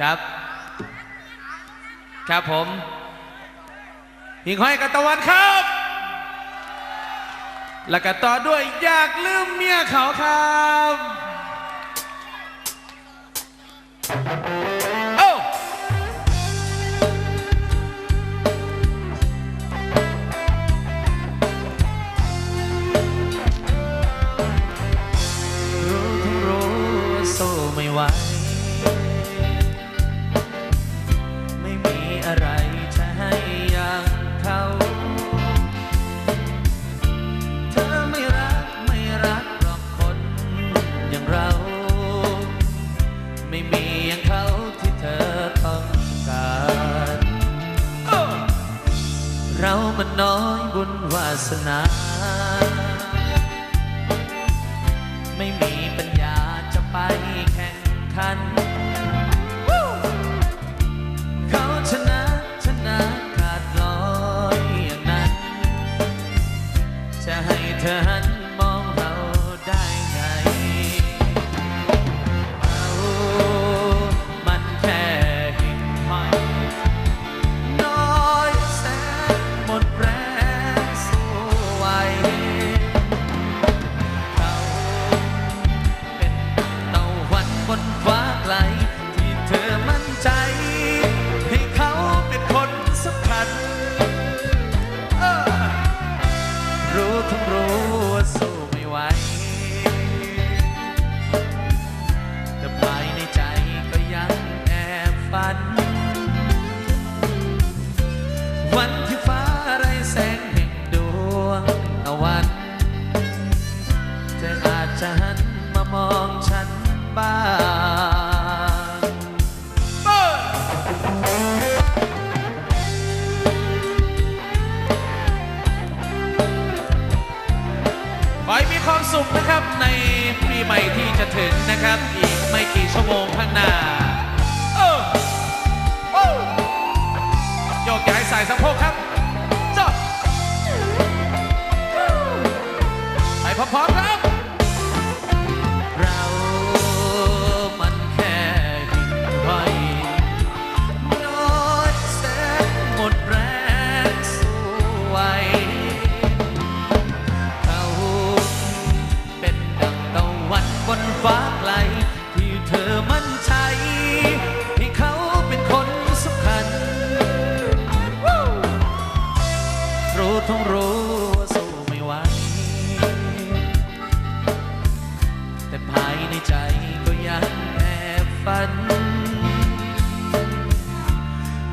ครับ ครับผมหิ่งห้อยกับตะวันครับ แล้วก็ต่อด้วยอยากลืมเมียเขาครับ ความสุขนะครับในปีใหม่ที่จะถึงนะครับ อีกไม่กี่ชั่วโมงข้างหน้าโอ้โยกย้ายสายสะโพกครับ รู้องรู้ว่าสู้ไม่ไหว แต่ภายในใจก็ยังแอบฝัน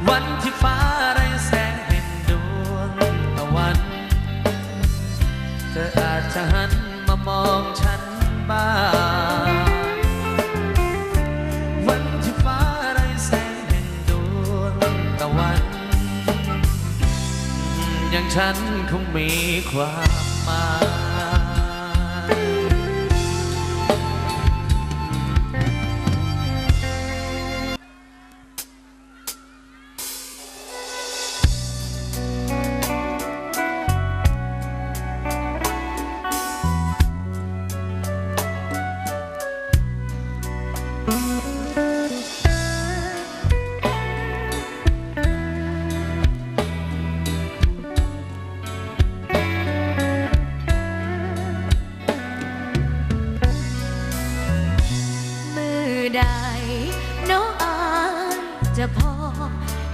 วันที่ฟ้าไร้แสงแห่งดวงตะวัน เธออาจจะหันมามองฉันบ้าง ฉันคงมีความ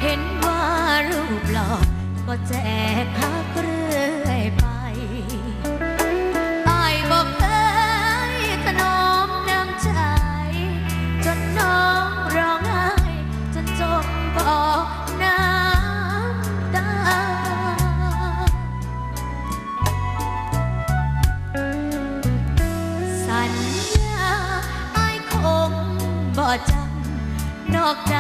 เห็นว่ารูปหล่อก็แจกฮักเรื่อยไปอายบอกเคยถนอมน้ำใจ จนน้องร้องไห้จนจมบอกน้ำตา สัญญาไอ้ายคงบ่จำนอกใจ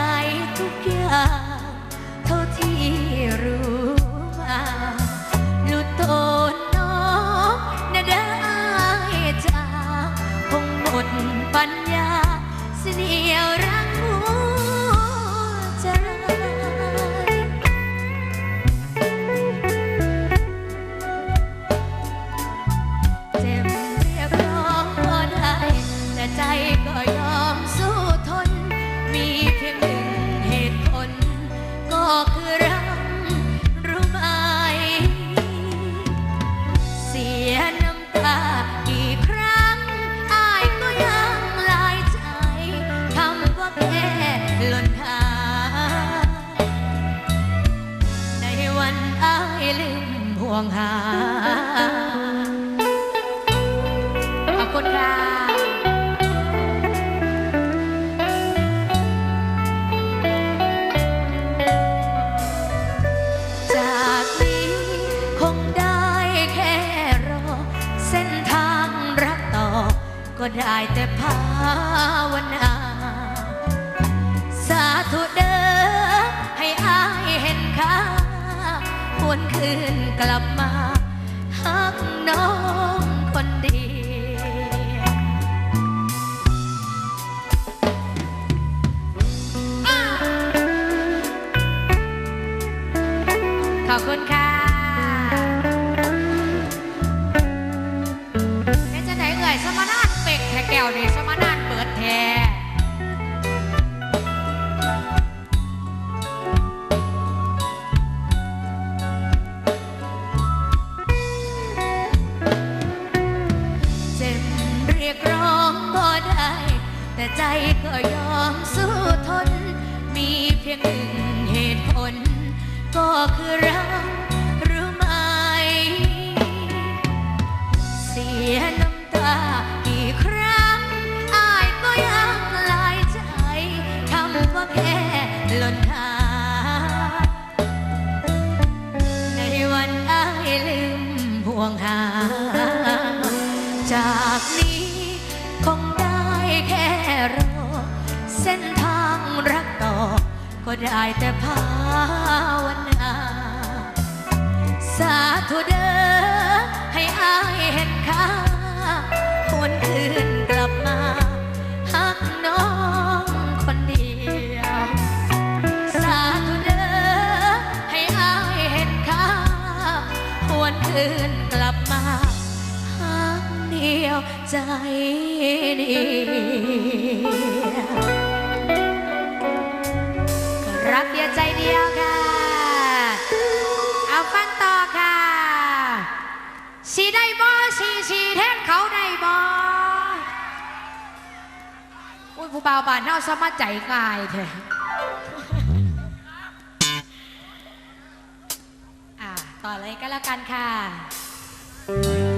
ดปั องหา ขอบคุณค่ะจากนี้คงได้แค่รอ เส้นทางรักต่อ ก็ได้แต่ภาวนา คืนกลับมาหักน้อง ผล ก็คือรักรู้ไหม เสียน้ำตากี่ครั้งอายก็ยังลายใจคำว่าแค่หล่นหา ในวันอายลืมห่วงหา ก็ได้แต่ภาวนา สาธุเด้อให้อายเห็นค่าหวนคืนกลับมาหักน้องคนเดียว สาธุเด้อให้อายเห็นค่าหวนคืนกลับมาหักเดียวใจเดียว รักเดียวใจเดียวค่ะ เอาฟังต่อค่ะสีได้บ่สีสีแทนเขาได้บ่อุ้ยผู้บ่าวบ้านเฮาสมาใจง่ายแท้อ่าต่อเลยก็แล้วกันค่ะ